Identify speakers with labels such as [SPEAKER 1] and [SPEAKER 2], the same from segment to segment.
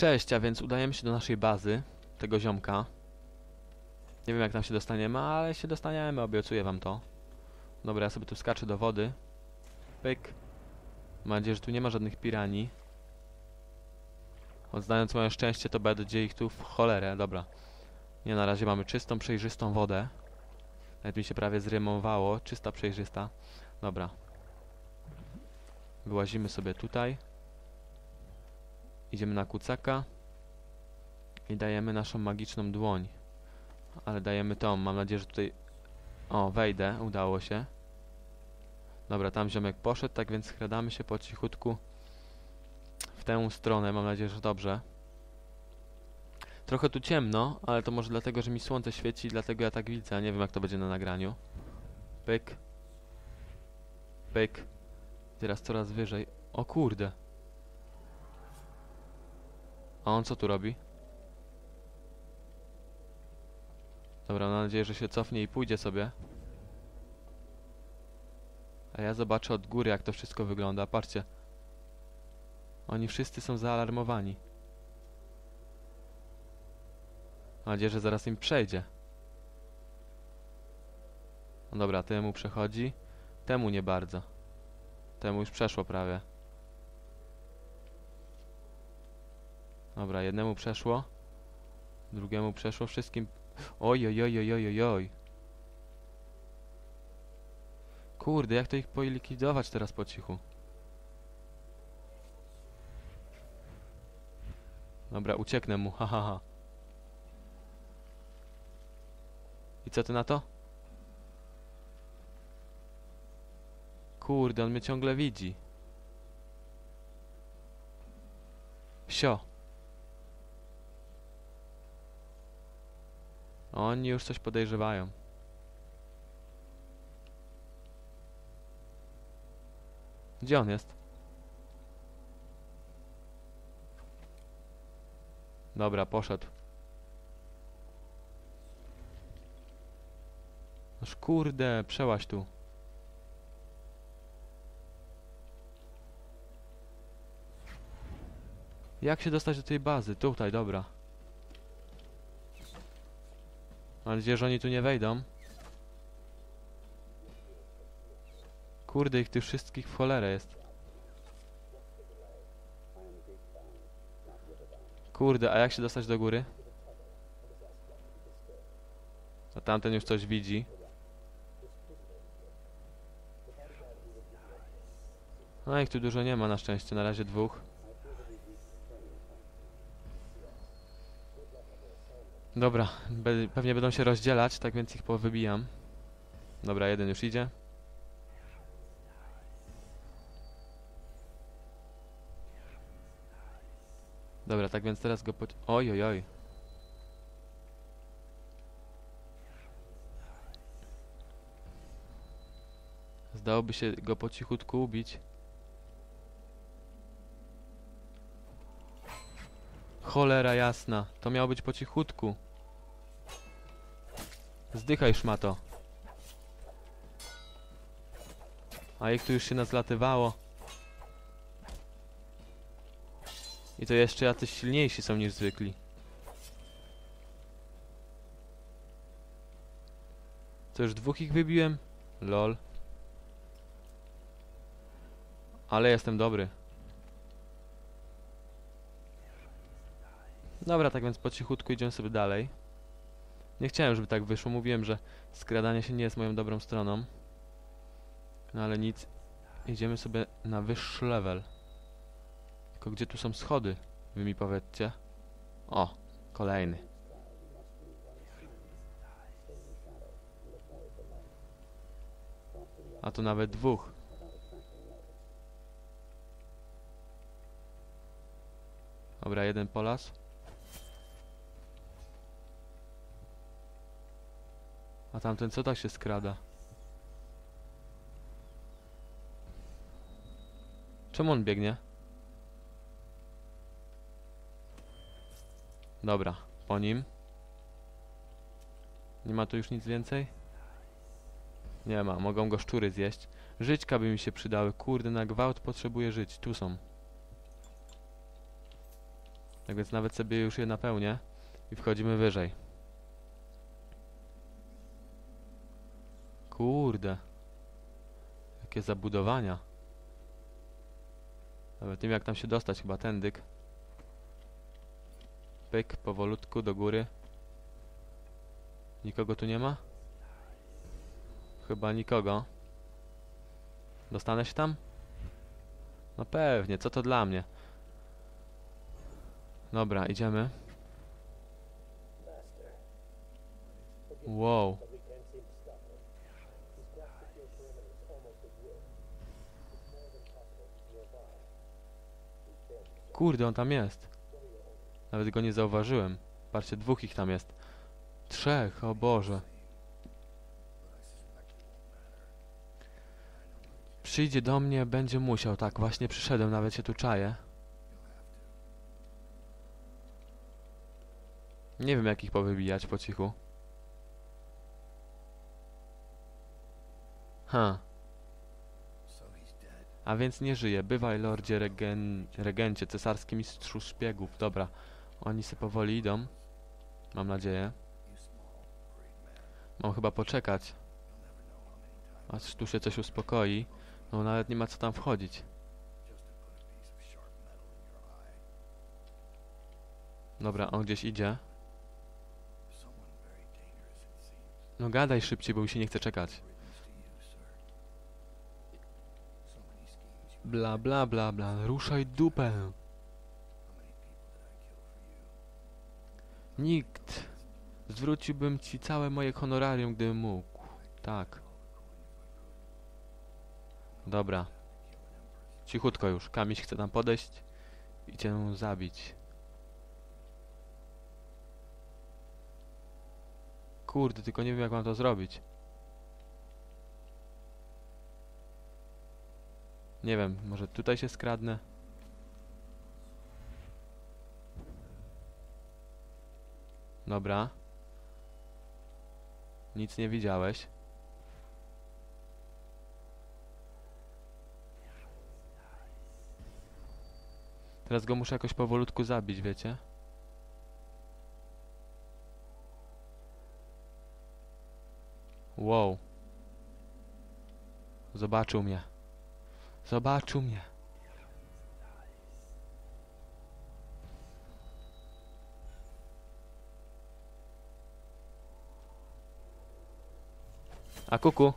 [SPEAKER 1] Cześć, a więc udajemy się do naszej bazy, tego ziomka. Nie wiem jak tam się dostaniemy, ale się dostaniemy, obiecuję wam to. Dobra, ja sobie tu skaczę do wody. Pyk. Mam nadzieję, że tu nie ma żadnych piranii. Odznając moje szczęście, to będzie ich tu w cholerę, dobra. Nie, na razie mamy czystą, przejrzystą wodę. Nawet mi się prawie zrymowało, czysta, przejrzysta. Dobra. Wyłazimy sobie tutaj. Idziemy na kucaka. I dajemy naszą magiczną dłoń. Ale dajemy tą, mam nadzieję, że tutaj... O, wejdę, udało się. Dobra, tam ziomek poszedł, tak więc skradamy się po cichutku w tę stronę, mam nadzieję, że dobrze. Trochę tu ciemno, ale to może dlatego, że mi słońce świeci, dlatego ja tak widzę, nie wiem jak to będzie na nagraniu. Pyk. Pyk. Teraz coraz wyżej. O kurde. A on co tu robi? Dobra, mam nadzieję, że się cofnie i pójdzie sobie. A ja zobaczę od góry, jak to wszystko wygląda. Patrzcie. Oni wszyscy są zaalarmowani. Mam nadzieję, że zaraz im przejdzie. No dobra, temu przechodzi. Temu nie bardzo. Temu już przeszło prawie. Dobra, jednemu przeszło. Drugiemu przeszło. Wszystkim... Oj, oj, oj, oj, oj, oj. Kurde, jak to ich polikwidować teraz po cichu? Dobra, ucieknę mu, ha, ha, ha. I co ty na to? Kurde, on mnie ciągle widzi. Sio. Oni już coś podejrzewają. Gdzie on jest? Dobra, poszedł. Noż kurde, przełaź tu. Jak się dostać do tej bazy? Tutaj, dobra. Mam nadzieję, że oni tu nie wejdą. Kurde, ich tych wszystkich w cholerę jest. Kurde, a jak się dostać do góry? A tamten już coś widzi. No ich tu dużo nie ma na szczęście, na razie dwóch. Dobra, be pewnie będą się rozdzielać, tak więc ich powybijam. Dobra, jeden już idzie. Dobra, tak więc teraz go po... Oj, oj, oj. Zdałoby się go po cichutku ubić. Cholera jasna, to miało być po cichutku. Zdychaj szmato. A ich tu już się nazlatywało. I to jeszcze jacyś silniejsi są niż zwykli. To już dwóch ich wybiłem? Lol. Ale jestem dobry. Dobra, tak więc po cichutku idziemy sobie dalej. Nie chciałem, żeby tak wyszło. Mówiłem, że skradanie się nie jest moją dobrą stroną. No ale nic. Idziemy sobie na wyższy level. Tylko gdzie tu są schody? Wy mi powiedzcie. O, kolejny. A tu nawet dwóch. Dobra, jeden polas. A tamten co tak się skrada? Czemu on biegnie? Dobra, po nim. Nie ma tu już nic więcej? Nie ma, mogą go szczury zjeść. Żyćka by mi się przydały. Kurde, na gwałt potrzebuję żyć. Tu są. Tak więc nawet sobie już je napełnię i wchodzimy wyżej. Kurde. Jakie zabudowania. Nawet nie wiem jak tam się dostać, chyba tędyk. Pyk, powolutku do góry. Nikogo tu nie ma? Chyba nikogo. Dostanę się tam? No pewnie, co to dla mnie? Dobra, idziemy. Wow. Kurde, on tam jest. Nawet go nie zauważyłem. Patrzcie, dwóch ich tam jest. Trzech, o Boże. Przyjdzie do mnie, będzie musiał. Tak, właśnie przyszedłem, nawet się tu czaję. Nie wiem, jak ich powybijać po cichu. Ha. A więc nie żyje. Bywaj, lordzie regen... regencie, cesarski mistrzu szpiegów. Dobra, oni se powoli idą. Mam nadzieję. Mam chyba poczekać. Aż tu się coś uspokoi. No nawet nie ma co tam wchodzić. Dobra, on gdzieś idzie. No gadaj szybciej, bo mi się nie chce czekać. Bla bla bla bla, ruszaj dupę. Nikt. Zwróciłbym ci całe moje honorarium, gdybym mógł. Tak. Dobra. Cichutko już. Kamiś chce tam podejść i cię zabić. Kurde, tylko nie wiem jak mam to zrobić. Nie wiem, może tutaj się skradnę? Dobra. Nic nie widziałeś. Teraz go muszę jakoś powolutku zabić, wiecie? Wow. Zobaczył mnie. Zobaczył mnie. A kuku.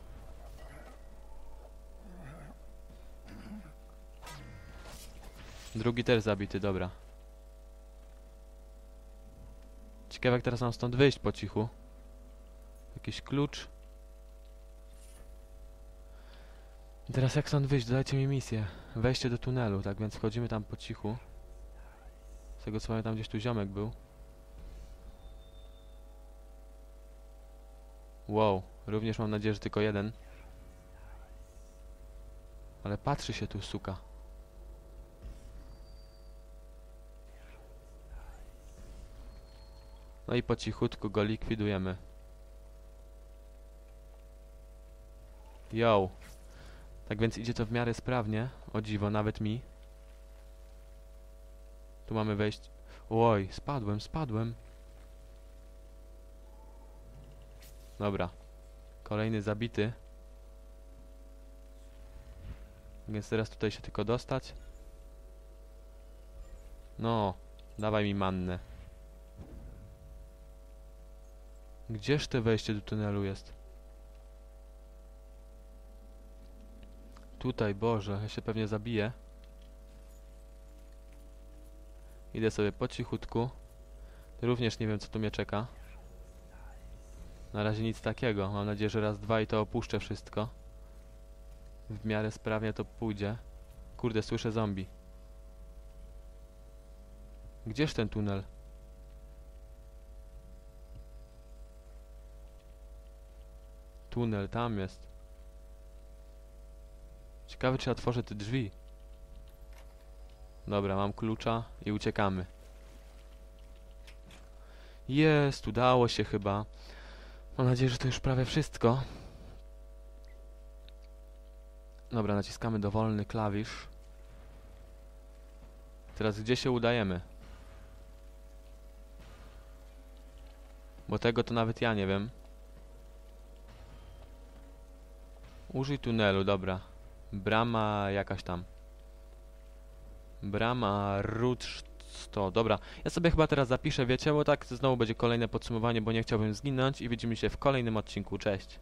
[SPEAKER 1] Drugi też zabity, dobra. Ciekawe jak teraz mam stąd wyjść po cichu. Jakiś klucz. I Teraz jak stąd wyjść? Dodajcie mi misję. Wejście do tunelu, tak więc wchodzimy tam po cichu. Z tego co pamiętam gdzieś tu ziomek był. Wow, również mam nadzieję, że tylko jeden. Ale patrzy się tu suka. No i po cichutku go likwidujemy. Yo. Tak więc idzie to w miarę sprawnie. O dziwo, nawet mi. Tu mamy wejść. Oj, spadłem, spadłem. Dobra. Kolejny zabity. Więc teraz tutaj się tylko dostać. No, dawaj mi mannę. Gdzież te wejście do tunelu jest? Tutaj, Boże, ja się pewnie zabiję. Idę sobie po cichutku. Również nie wiem, co tu mnie czeka. Na razie nic takiego. Mam nadzieję, że raz, dwa i to opuszczę wszystko. W miarę sprawnie to pójdzie. Kurde, słyszę zombie. Gdzież ten tunel? Tunel, tam jest. Ciekawe, czy otworzę te drzwi. Dobra, mam klucza i uciekamy. Jest, udało się chyba. Mam nadzieję, że to już prawie wszystko. Dobra, naciskamy dowolny klawisz. Teraz gdzie się udajemy? Bo tego to nawet ja nie wiem. Użyj tunelu, dobra. Brama jakaś tam. Brama Route 100. Dobra, ja sobie chyba teraz zapiszę, wiecie, bo tak znowu będzie kolejne podsumowanie, bo nie chciałbym zginąć i widzimy się w kolejnym odcinku. Cześć.